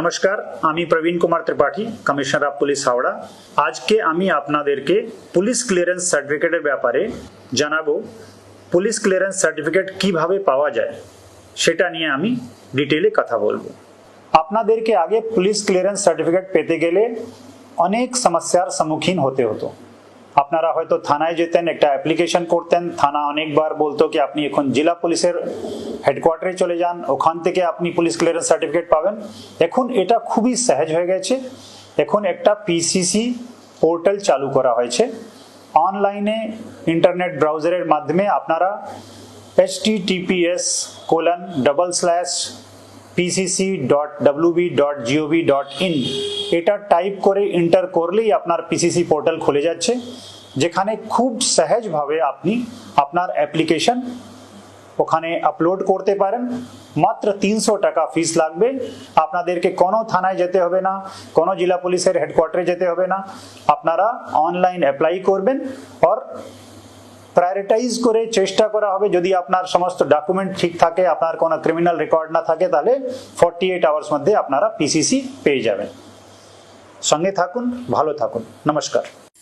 नमस्कार আমি Praveen Kumar Tripathi commissioner of police Howrah আজকে আমি আপনাদেরকে পুলিশ ক্লিয়ারেন্স সার্টিফিকেট ব্যাপারে জানাবো পুলিশ ক্লিয়ারেন্স সার্টিফিকেট কিভাবে পাওয়া যায় সেটা নিয়ে আমি ডিটেইলে কথা বলবো আপনাদেরকে আগে পুলিশ ক্লিয়ারেন্স সার্টিফিকেট পেতে গেলে অনেক সমস্যার সম্মুখীন হতে হতো আপনারা হয়তো থানায় যেতেন একটা অ্যাপ্লিকেশন করতেন থানা অনেকবার বলতো যে আপনি এখন জেলা পুলিশের हेडकोआारे चले जान पुलिस क्लियरेंस सार्टिफिकेट पाँच खूब ही सहज हो गए एखन एक पिसिसी पोर्टल चालू करनल इंटरनेट ब्राउजारे माध्यम अपनारा H T TPS colon double slash P C C dot W B dot gov gov dot in eight type कर इंटर कर ले पिसिसी पोर्टल खुले जाने खूब सहज भावे अपनी एप्लीकेशन ওখানে আপলোড করতে পারন মাত্র 300 টাকা ফিস লাগবে আপনাদের কোন থানায় যেতে হবে না কোন জেলা পুলিশের হেডকোয়ার্টারে যেতে হবে না আপনারা অনলাইন अप्लाई করবেন অর প্রায়োরিটাইজ করে চেষ্টা করা হবে যদি আপনার সমস্ত ডকুমেন্ট ঠিক থাকে আপনার কোন ক্রিমিনাল রেকর্ড না থাকে তাহলে 48 আওয়ার্স মধ্যে আপনার পিসিসি পেয়ে যাবেন সঙ্গে থাকুন ভালো থাকুন নমস্কার